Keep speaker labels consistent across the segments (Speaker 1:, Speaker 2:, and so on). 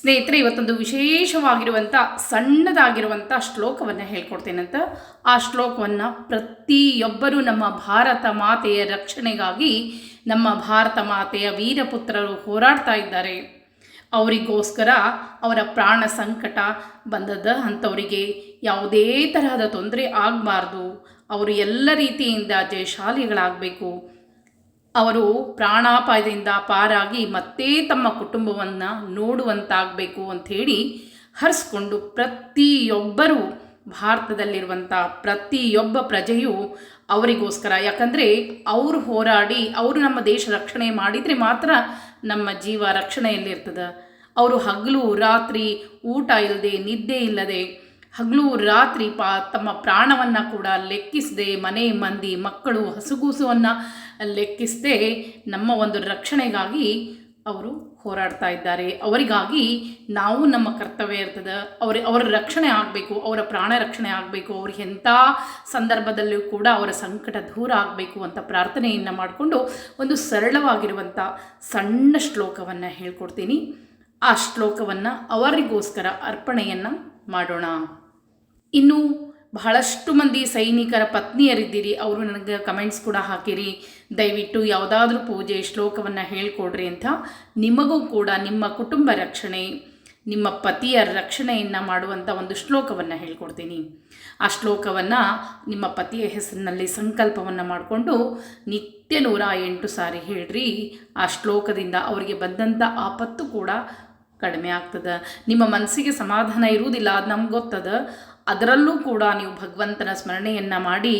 Speaker 1: ಸ್ನೇಹಿತರೆ, ಇವತ್ತೊಂದು ವಿಶೇಷವಾಗಿರುವಂಥ, ಸಣ್ಣದಾಗಿರುವಂಥ ಶ್ಲೋಕವನ್ನು ಹೇಳ್ಕೊಡ್ತೇನಂತ. ಆ ಶ್ಲೋಕವನ್ನು ಪ್ರತಿಯೊಬ್ಬರೂ ನಮ್ಮ ಭಾರತ ಮಾತೆಯ ರಕ್ಷಣೆಗಾಗಿ ನಮ್ಮ ಭಾರತ ಮಾತೆಯ ವೀರಪುತ್ರರು ಹೋರಾಡ್ತಾ ಇದ್ದಾರೆ. ಅವರಿಗೋಸ್ಕರ ಅವರ ಪ್ರಾಣ ಸಂಕಟ ಬಂದದ ಅಂಥವರಿಗೆ ಯಾವುದೇ ತರಹದ ತೊಂದರೆ ಆಗಬಾರ್ದು. ಅವರು ಎಲ್ಲ ರೀತಿಯಿಂದ ಜಯಶಾಲಿಗಳಾಗಬೇಕು. ಅವರು ಪ್ರಾಣಾಪಾಯದಿಂದ ಪಾರಾಗಿ ಮತ್ತೆ ತಮ್ಮ ಕುಟುಂಬವನ್ನು ನೋಡುವಂತಾಗಬೇಕು ಅಂಥೇಳಿ ಹರಿಸ್ಕೊಂಡು ಪ್ರತಿಯೊಬ್ಬರೂ ಭಾರತದಲ್ಲಿರುವಂಥ ಪ್ರತಿಯೊಬ್ಬ ಪ್ರಜೆಯು ಅವರಿಗೋಸ್ಕರ. ಯಾಕಂದರೆ ಅವರು ಹೋರಾಡಿ, ಅವರು ನಮ್ಮ ದೇಶ ರಕ್ಷಣೆ ಮಾಡಿದರೆ ಮಾತ್ರ ನಮ್ಮ ಜೀವ ರಕ್ಷಣೆಯಲ್ಲಿರ್ತದೆ. ಅವರು ಹಗಲು, ರಾತ್ರಿ ಊಟ ಇಲ್ಲದೆ, ನಿದ್ದೆ ಇಲ್ಲದೆ ಹಗಲು ರಾತ್ರಿ ಪಾ ತಮ್ಮ ಪ್ರಾಣವನ್ನು ಕೂಡ ಲೆಕ್ಕಿಸದೆ ಮನೆ ಮಂದಿ ಮಕ್ಕಳು ಹಸುಗೂಸುವನ್ನು ಲೆಕ್ಕಿಸದೆ ನಮ್ಮ ಒಂದು ರಕ್ಷಣೆಗಾಗಿ ಅವರು ಹೋರಾಡ್ತಾ ಇದ್ದಾರೆ. ಅವರಿಗಾಗಿ ನಾವು ನಮ್ಮ ಕರ್ತವ್ಯ ಇರ್ತದೆ. ಅವ್ರ, ಅವರ ರಕ್ಷಣೆ ಆಗಬೇಕು, ಅವರ ಪ್ರಾಣ ರಕ್ಷಣೆ ಆಗಬೇಕು ಅವ್ರಿಗೆ ಎಂಥ ಸಂದರ್ಭದಲ್ಲೂ ಕೂಡ ಅವರ ಸಂಕಟ ದೂರ ಆಗಬೇಕು ಅಂತ ಪ್ರಾರ್ಥನೆಯನ್ನು ಮಾಡಿಕೊಂಡು ಒಂದು ಸರಳವಾಗಿರುವಂಥ ಸಣ್ಣ ಶ್ಲೋಕವನ್ನು ಹೇಳ್ಕೊಡ್ತೀನಿ. ಆ ಶ್ಲೋಕವನ್ನು ಅವರಿಗೋಸ್ಕರ ಅರ್ಪಣೆಯನ್ನು ಮಾಡೋಣ. ಇನ್ನು ಬಹಳಷ್ಟು ಮಂದಿ ಸೈನಿಕರ ಪತ್ನಿಯರಿದ್ದೀರಿ. ಅವರು ನನಗೆ ಕಮೆಂಟ್ಸ್ ಕೂಡ ಹಾಕಿರಿ. ದಯವಿಟ್ಟು ಯಾವುದಾದ್ರೂ ಪೂಜೆ ಶ್ಲೋಕವನ್ನು ಹೇಳ್ಕೊಡ್ರಿ ಅಂತ ನಿಮಗೂ ಕೂಡ ನಿಮ್ಮ ಕುಟುಂಬ ರಕ್ಷಣೆ, ನಿಮ್ಮ ಪತಿಯ ರಕ್ಷಣೆಯನ್ನು ಮಾಡುವಂಥ ಒಂದು ಶ್ಲೋಕವನ್ನು ಹೇಳ್ಕೊಡ್ತೀನಿ. ಆ ಶ್ಲೋಕವನ್ನು ನಿಮ್ಮ ಪತಿಯ ಹೆಸರಿನಲ್ಲಿ ಸಂಕಲ್ಪವನ್ನು ಮಾಡಿಕೊಂಡು ನಿತ್ಯ ನೂರ ಎಂಟು ಸಾರಿ ಹೇಳ್ರಿ. ಆ ಶ್ಲೋಕದಿಂದ ಅವರಿಗೆ ಬಂದಂಥ ಆಪತ್ತು ಕೂಡ ಕಡಿಮೆ ಆಗ್ತದೆ. ನಿಮ್ಮ ಮನಸ್ಸಿಗೆ ಸಮಾಧಾನ ಇರುವುದಿಲ್ಲ, ಅದು ನಮ್ಗೆ ಗೊತ್ತದ. ಅದರಲ್ಲೂ ಕೂಡ ನೀವು ಭಗವಂತನ ಸ್ಮರಣೆಯನ್ನು ಮಾಡಿ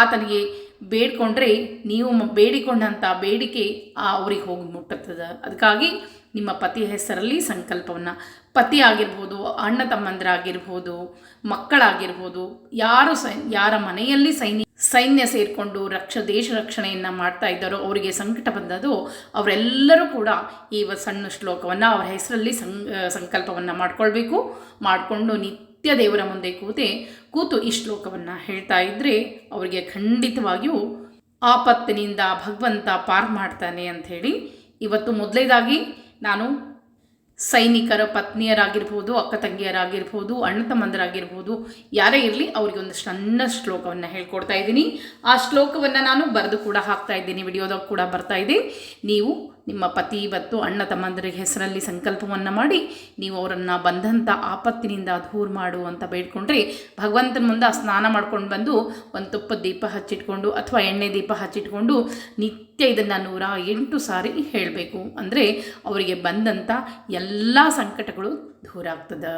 Speaker 1: ಆತನಿಗೆ ಬೇಡ್ಕೊಂಡ್ರೆ ನೀವು ಬೇಡಿಕೊಂಡಂಥ ಬೇಡಿಕೆ ಅವ್ರಿಗೆ ಹೋಗಿ ಮುಟ್ಟುತ್ತದೆ. ಅದಕ್ಕಾಗಿ ನಿಮ್ಮ ಪತಿ ಹೆಸರಲ್ಲಿ ಸಂಕಲ್ಪವನ್ನು, ಪತಿ ಆಗಿರ್ಬೋದು, ಅಣ್ಣ ತಮ್ಮಂದಿರಾಗಿರ್ಬೋದು, ಮಕ್ಕಳಾಗಿರ್ಬೋದು, ಯಾರು ಸೈ, ಯಾರ ಮನೆಯಲ್ಲಿ ಸೈನ್ಯ ಸೈನ್ಯ ಸೇರಿಕೊಂಡು ರಕ್ಷ, ದೇಶ ರಕ್ಷಣೆಯನ್ನು ಮಾಡ್ತಾ ಇದ್ದಾರೋ, ಅವರಿಗೆ ಸಂಕಟ ಬಂದದ್ದು ಅವರೆಲ್ಲರೂ ಕೂಡ ಈ ಸಣ್ಣ ಶ್ಲೋಕವನ್ನು ಅವರ ಹೆಸರಲ್ಲಿ ಸಂ, ಸಂಕಲ್ಪವನ್ನು ಮಾಡ್ಕೊಳ್ಬೇಕು. ಮಾಡಿಕೊಂಡು ನಿತ್ಯ ದೇವರ ಮುಂದೆ ಕೂತೆ ಕೂತು ಈ ಶ್ಲೋಕವನ್ನು ಹೇಳ್ತಾ ಇದ್ದರೆ ಅವರಿಗೆ ಖಂಡಿತವಾಗಿಯೂ ಆಪತ್ತಿನಿಂದ ಭಗವಂತ ಪಾರ್ ಮಾಡ್ತಾನೆ ಅಂಥೇಳಿ ಇವತ್ತು ಮೊದಲೇದಾಗಿ ನಾನು ಸೈನಿಕರ ಪತ್ನಿಯರಾಗಿರ್ಬೋದು, ಅಕ್ಕ ತಂಗಿಯರಾಗಿರ್ಬೋದು, ಅಣ್ಣ ತಮ್ಮಂದರಾಗಿರ್ಬೋದು, ಯಾರೇ ಇರಲಿ ಅವರಿಗೆ ಒಂದು ಸಣ್ಣ ಶ್ಲೋಕವನ್ನು ಹೇಳ್ಕೊಡ್ತಾ ಇದ್ದೀನಿ. ಆ ಶ್ಲೋಕವನ್ನು ನಾನು ಬರೆದು ಕೂಡ ಹಾಕ್ತಾ ಇದ್ದೀನಿ, ವಿಡಿಯೋದಾಗ ಕೂಡ ಬರ್ತಾ ಇದೆ. ನೀವು ನಿಮ್ಮ ಪತಿ ಇವತ್ತು ಅಣ್ಣ ತಮ್ಮಂದರಿಗೆ ಹೆಸರಲ್ಲಿ ಸಂಕಲ್ಪವನ್ನು ಮಾಡಿ ನೀವು ಅವರನ್ನು ಬಂದಂಥ ಆಪತ್ತಿನಿಂದ ದೂರ ಮಾಡು ಅಂತ ಬೇಡ್ಕೊಂಡ್ರೆ ಭಗವಂತನ ಮುಂದೆ ಸ್ನಾನ ಮಾಡ್ಕೊಂಡು ಬಂದು ಒಂದು ತುಪ್ಪದ ದೀಪ ಹಚ್ಚಿಟ್ಕೊಂಡು ಅಥವಾ ಎಣ್ಣೆ ದೀಪ ಹಚ್ಚಿಟ್ಕೊಂಡು ನಿತ್ಯ ಇದನ್ನು ನೂರ ಎಂಟು ಸಾರಿ ಹೇಳಬೇಕು. ಅಂದರೆ ಅವರಿಗೆ ಬಂದಂಥ ಎಲ್ಲ ಸಂಕಟಗಳು ದೂರ ಆಗ್ತದೆ.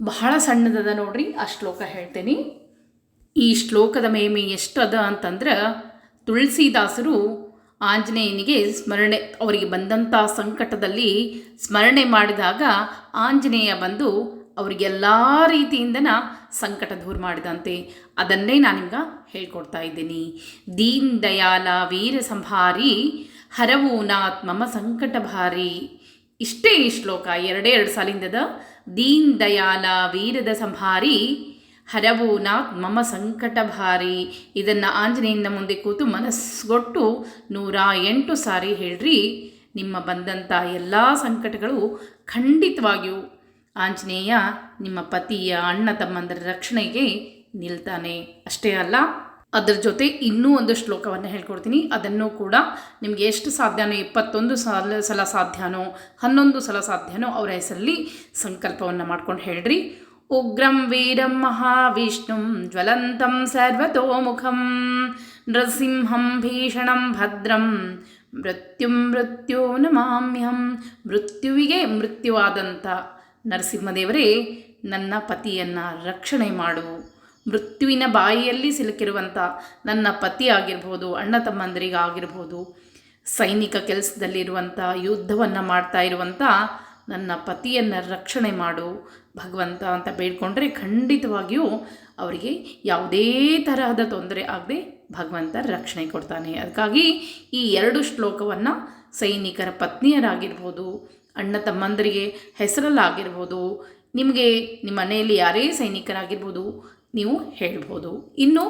Speaker 1: ಬಹಳ ಸಣ್ಣದದ ನೋಡ್ರಿ, ಆ ಶ್ಲೋಕ ಹೇಳ್ತೇನೆ. ಈ ಶ್ಲೋಕದ ಮೇಮೆ ಎಷ್ಟು ಅದ ಅಂತಂದ್ರೆ ತುಳಸಿದಾಸರು ಆಂಜನೇಯನಿಗೆ ಸ್ಮರಣೆ, ಅವರಿಗೆ ಬಂದಂಥ ಸಂಕಟದಲ್ಲಿ ಸ್ಮರಣೆ ಮಾಡಿದಾಗ ಆಂಜನೇಯ ಬಂದು ಅವರಿಗೆಲ್ಲ ರೀತಿಯಿಂದನ ಸಂಕಟ ದೂರ ಮಾಡಿದಂತೆ. ಅದನ್ನೇ ನಾನು ನಿಮ್ಗೆ ಹೇಳ್ಕೊಡ್ತಾ ಇದ್ದೀನಿ. ದೀನ್ ದಯಾಲ ವೀರ ಸಂಭಾರಿ ಹರವು ನಾತ್ ಮಮ ಸಂಕಟ ಭಾರಿ. ಇಷ್ಟೇ ಈ ಶ್ಲೋಕ, ಎರಡೇ ಎರಡು ಸಾಲಿಂದದ ದೀನ್ ದಯಾಲ ವೀರದ ಸಂಹಾರಿ. ಹರವು ನಾಥ್ ಮಮ ಸಂಕಟ ಭಾರಿ ಇದನ್ನು ಆಂಜನೇಯನ ಮುಂದೆ ಕೂತು ಮನಸ್ಸುಗೊಟ್ಟು ನೂರ ಎಂಟು ಸಾರಿ ಹೇಳ್ರಿ, ನಿಮ್ಮ ಬಂದಂಥ ಎಲ್ಲ ಸಂಕಟಗಳು ಖಂಡಿತವಾಗಿಯೂ ಆಂಜನೇಯ ನಿಮ್ಮ ಪತಿಯ ಅಣ್ಣ ತಮ್ಮಂದರ ರಕ್ಷಣೆಗೆ ನಿಲ್ತಾನೆ. ಅಷ್ಟೇ ಅಲ್ಲ, ಅದರ ಜೊತೆ ಇನ್ನೂ ಒಂದು ಶ್ಲೋಕವನ್ನು ಹೇಳ್ಕೊಡ್ತೀನಿ. ಅದನ್ನು ಕೂಡ ನಿಮಗೆ ಎಷ್ಟು ಸಾಧ್ಯನೋ ಇಪ್ಪತ್ತೊಂದು ಸಲ ಸಲ ಸಾಧ್ಯನೋ, ಹನ್ನೊಂದು ಸಲ ಸಾಧ್ಯನೋ ಅವರ ಹೆಸರಲ್ಲಿ ಸಂಕಲ್ಪವನ್ನು ಮಾಡ್ಕೊಂಡು ಹೇಳ್ರಿ. ಉಗ್ರಂ ವೀರಂ ಮಹಾವಿಷ್ಣುಂ ಜ್ವಲಂತಂ ಸರ್ವತೋಮುಖಂ ನೃಸಿಂಹಂ ಭೀಷಣಂ ಭದ್ರಂ ಮೃತ್ಯುಂ ಮೃತ್ಯೋ ನಮಾಮ್ಯಹಂ ಮೃತ್ಯುವಿಗೆ ಮೃತ್ಯುವಾದಂಥ ನರಸಿಂಹದೇವರೇ, ನನ್ನ ಪತಿಯನ್ನು ರಕ್ಷಣೆ ಮಾಡು. ಮೃತ್ಯುವಿನ ಬಾಯಿಯಲ್ಲಿ ಸಿಲುಕಿರುವಂಥ ನನ್ನ ಪತಿ ಆಗಿರ್ಬೋದು, ಅಣ್ಣ ತಮ್ಮಂದರಿಗಾಗಿರ್ಬೋದು, ಸೈನಿಕ ಕೆಲಸದಲ್ಲಿರುವಂಥ ಯುದ್ಧವನ್ನು ಮಾಡ್ತಾ ಇರುವಂಥ ನನ್ನ ಪತಿಯನ್ನು ರಕ್ಷಣೆ ಮಾಡು, ಭಗವಂತ ಅಂತ ಬೇಡ್ಕೊಂಡ್ರೆ ಖಂಡಿತವಾಗಿಯೂ ಅವರಿಗೆ ಯಾವುದೇ ತರಹದ ತೊಂದರೆ ಆಗದೆ ಭಗವಂತ ರಕ್ಷಣೆ ಕೊಡ್ತಾನೆ. ಅದಕ್ಕಾಗಿ ಈ ಎರಡು ಶ್ಲೋಕವನ್ನು ಸೈನಿಕರ ಪತ್ನಿಯರಾಗಿರ್ಬೋದು, ಅಣ್ಣ ತಮ್ಮಂದರಿಗೆ ಹೆಸರಲ್ಲಾಗಿರ್ಬೋದು, ನಿಮಗೆ ನಿಮ್ಮ ಮನೆಯಲ್ಲಿ ಯಾರೇ ಸೈನಿಕರಾಗಿರ್ಬೋದು ನೀವು ಹೇಳ್ಬೋದು. ಇನ್ನು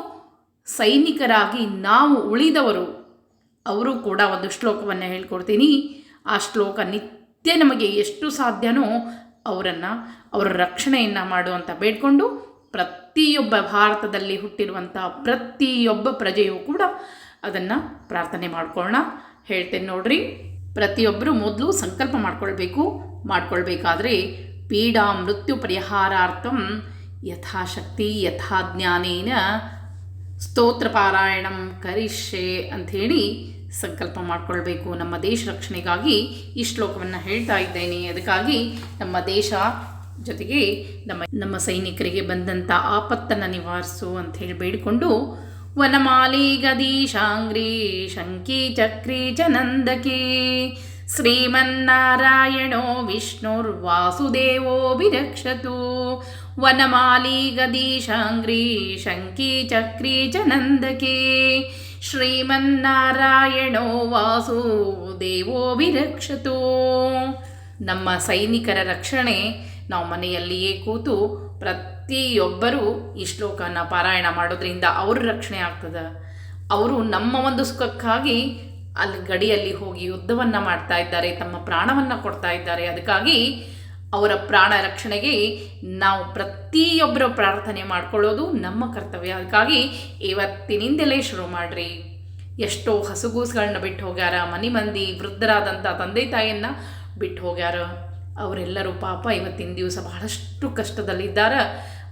Speaker 1: ಸೈನಿಕರಾಗಿ ನಾವು ಉಳಿದವರು, ಅವರು ಕೂಡ ಒಂದು ಶ್ಲೋಕವನ್ನು ಹೇಳ್ಕೊಡ್ತೀನಿ. ಆ ಶ್ಲೋಕ ನಿತ್ಯ ನಮಗೆ ಎಷ್ಟು ಸಾಧ್ಯನೋ ಅವರನ್ನು, ಅವರ ರಕ್ಷಣೆಯನ್ನು ಮಾಡುವಂತ ಬೇಡ್ಕೊಂಡು ಪ್ರತಿಯೊಬ್ಬ ಭಾರತದಲ್ಲಿ ಹುಟ್ಟಿರುವಂಥ ಪ್ರತಿಯೊಬ್ಬ ಪ್ರಜೆಯೂ ಕೂಡ ಅದನ್ನು ಪ್ರಾರ್ಥನೆ ಮಾಡ್ಕೊಳ್ಳೋಣ ಹೇಳ್ತೇನೆ ನೋಡ್ರಿ ಪ್ರತಿಯೊಬ್ಬರು ಮೊದಲು ಸಂಕಲ್ಪ ಮಾಡ್ಕೊಳ್ಬೇಕು. ಮಾಡ್ಕೊಳ್ಬೇಕಾದ್ರೆ ಪೀಡಾ ಮೃತ್ಯು ಪರಿಹಾರಾರ್ಥಂ ಯಥಾಶಕ್ತಿ ಯಥಾಜ್ಞಾನೇನ ಸ್ತೋತ್ರ ಪಾರಾಯಣಂ ಕರಿಷ್ಯೆ ಅಂಥೇಳಿ ಸಂಕಲ್ಪ ಮಾಡಿಕೊಳ್ಬೇಕು. ನಮ್ಮ ದೇಶ ರಕ್ಷಣೆಗಾಗಿ ಈ ಶ್ಲೋಕವನ್ನು ಹೇಳ್ತಾ ಇದ್ದೇನೆ. ಅದಕ್ಕಾಗಿ ನಮ್ಮ ದೇಶ ಜೊತೆಗೆ ನಮ್ಮ ನಮ್ಮ ಸೈನಿಕರಿಗೆ ಬಂದಂಥ ಆಪತ್ತನ್ನು ನಿವಾರಿಸು ಅಂತ ಹೇಳಿ ಬೇಡಿಕೊಂಡು ವನಮಾಲಿ ಗದೀಶಾಂಗ್ರಿ ಶಂಕಿ ಚಕ್ರಿ ಚ ನಂದಕಿ ಶ್ರೀಮನ್ನಾರಾಯಣೋ ವಿಷ್ಣುರ್ವಾಸುದೇವೋ ವಿರಕ್ಷತು. ವನಮಾಲಿ ಗದೀಶಾಂಗ್ರಿ ಶಂಕಿ ಚಕ್ರಿ ಚ ನಂದಕಿ ಶ್ರೀಮನ್ನಾರಾಯಣೋ ವಾಸುದೇವೋ ವಿರಕ್ಷತು. ನಮ್ಮ ಸೈನಿಕರ ರಕ್ಷಣೆ ನಾವು ಮನೆಯಲ್ಲಿಯೇ ಕೂತು ಪ್ರತಿಯೊಬ್ಬರೂ ಈ ಶ್ಲೋಕನ ಪಾರಾಯಣ ಮಾಡೋದ್ರಿಂದ ಅವ್ರ ರಕ್ಷಣೆ ಆಗ್ತದೆ. ಅವರು ನಮ್ಮ ಒಂದು ಸುಖಕ್ಕಾಗಿ ಅಲ್ಲಿ ಗಡಿಯಲ್ಲಿ ಹೋಗಿ ಯುದ್ಧವನ್ನು ಮಾಡ್ತಾ ಇದ್ದಾರೆ, ತಮ್ಮ ಪ್ರಾಣವನ್ನು ಕೊಡ್ತಾ ಇದ್ದಾರೆ. ಅದಕ್ಕಾಗಿ ಅವರ ಪ್ರಾಣ ರಕ್ಷಣೆಗೆ ನಾವು ಪ್ರತಿಯೊಬ್ಬರ ಪ್ರಾರ್ಥನೆ ಮಾಡ್ಕೊಳ್ಳೋದು ನಮ್ಮ ಕರ್ತವ್ಯ. ಅದಕ್ಕಾಗಿ ಇವತ್ತಿನಿಂದಲೇ ಶುರು ಮಾಡಿರಿ. ಎಷ್ಟೋ ಹಸುಗೂಸುಗಳನ್ನ ಬಿಟ್ಟು ಹೋಗ್ಯಾರ ಮನೆ ಮಂದಿ ವೃದ್ಧರಾದಂಥ ತಂದೆ ತಾಯಿಯನ್ನು ಬಿಟ್ಟು ಹೋಗ್ಯಾರ. ಅವರೆಲ್ಲರೂ ಪಾಪ ಇವತ್ತಿನ ದಿವಸ ಬಹಳಷ್ಟು ಕಷ್ಟದಲ್ಲಿದ್ದಾರೆ.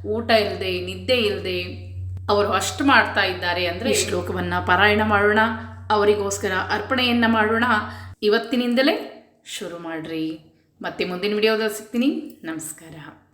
Speaker 1: ಊಟ ಇಲ್ಲದೆ ನಿದ್ದೆ ಇಲ್ಲದೆ ಅವರು ಅಷ್ಟು ಮಾಡ್ತಾ ಇದ್ದಾರೆ ಅಂದರೆ ಈ ಶ್ಲೋಕವನ್ನು ಪಾರಾಯಣ ಮಾಡೋಣ ಅವರಿಗೋಸ್ಕರ ಅರ್ಪಣೆಯನ್ನು ಮಾಡೋಣ. ಇವತ್ತಿನಿಂದಲೇ ಶುರು ಮಾಡಿರಿ. ಮತ್ತೆ ಮುಂದಿನ ವಿಡಿಯೋದಲ್ಲಿ ಸಿಗ್ತೀನಿ. ನಮಸ್ಕಾರ.